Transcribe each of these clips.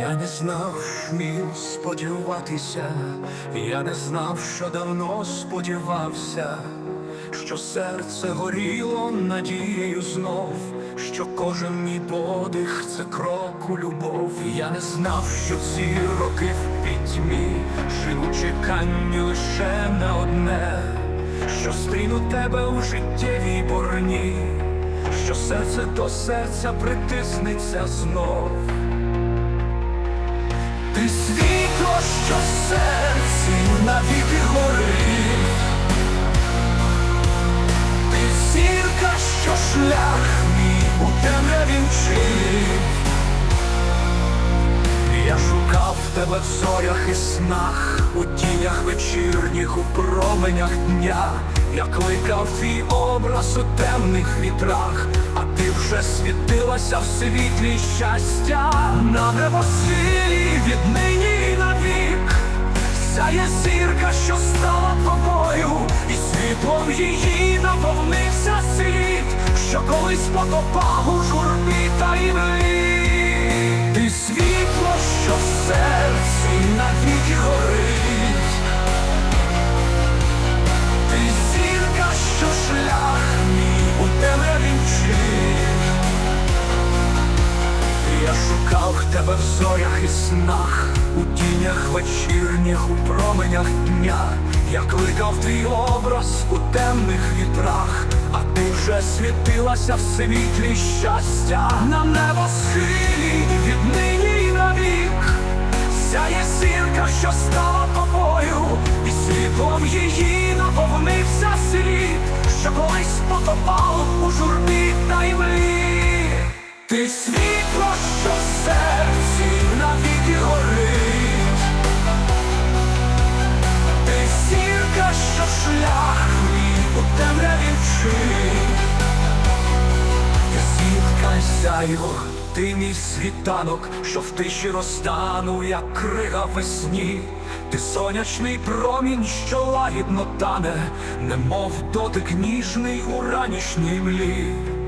Я не знав, вмів сподіватися, я не знав, що давно сподівався, що серце горіло надією знов, що кожен мій подих це крок у любов. Я не знав, що ці роки в пітьмі у чеканні лише на одне, що стріну тебе у життєвій борні, що серце до серця притиснеться знов. Ти світло, що серці навіки горить, ти зірка, що шлях мій у темряві мчить. Я шукав тебе в зорях і снах, у тінях вечірніх, у променях дня. Я кликав твій образ у темних вітрах, а ти вже світилася в світлі щастя на небосвілі віднині і навік. Сяє зірка, що стала тобою, і світлом її наповнився світ, що колись потопав тебе в зорях і снах, у тінях вечірніх, у променях дня. Я кликав твій образ у темних вітрах, а ти вже світилася в світлі щастя на небосхилі віднині і навік. Сяє зірка, що стала тобою, і світлом її наповнився світ, що колись потопав у журбі та й млі. Ти світло, сяйво, ти мій світанок, що в тиші розтану, як крига весні. Ти сонячний промінь, що лагідно тане, немов дотик ніжний у ранішній млі.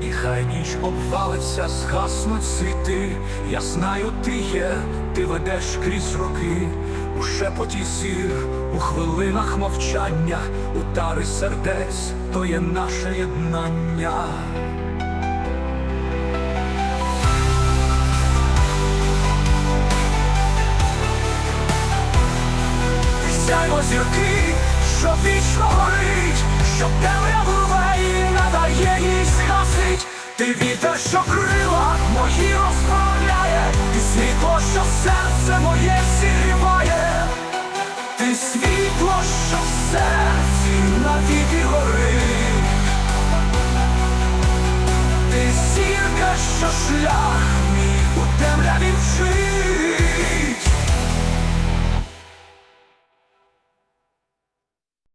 І хай ніч обвалиться, згаснуть світи. Я знаю, ти є, ти ведеш крізь роки, у шепоті зір, у хвилинах мовчання, у тари сердець, то є наше єднання. Сяймо зірки, що вічно горить, що темряву і надає їй згасить. Ти вітер, що крила мої розправляє, Ти світло, що серце моє сіріває, ти світло, що в серці навіки горить, ти сірка, що шлях мій у темряві вчить.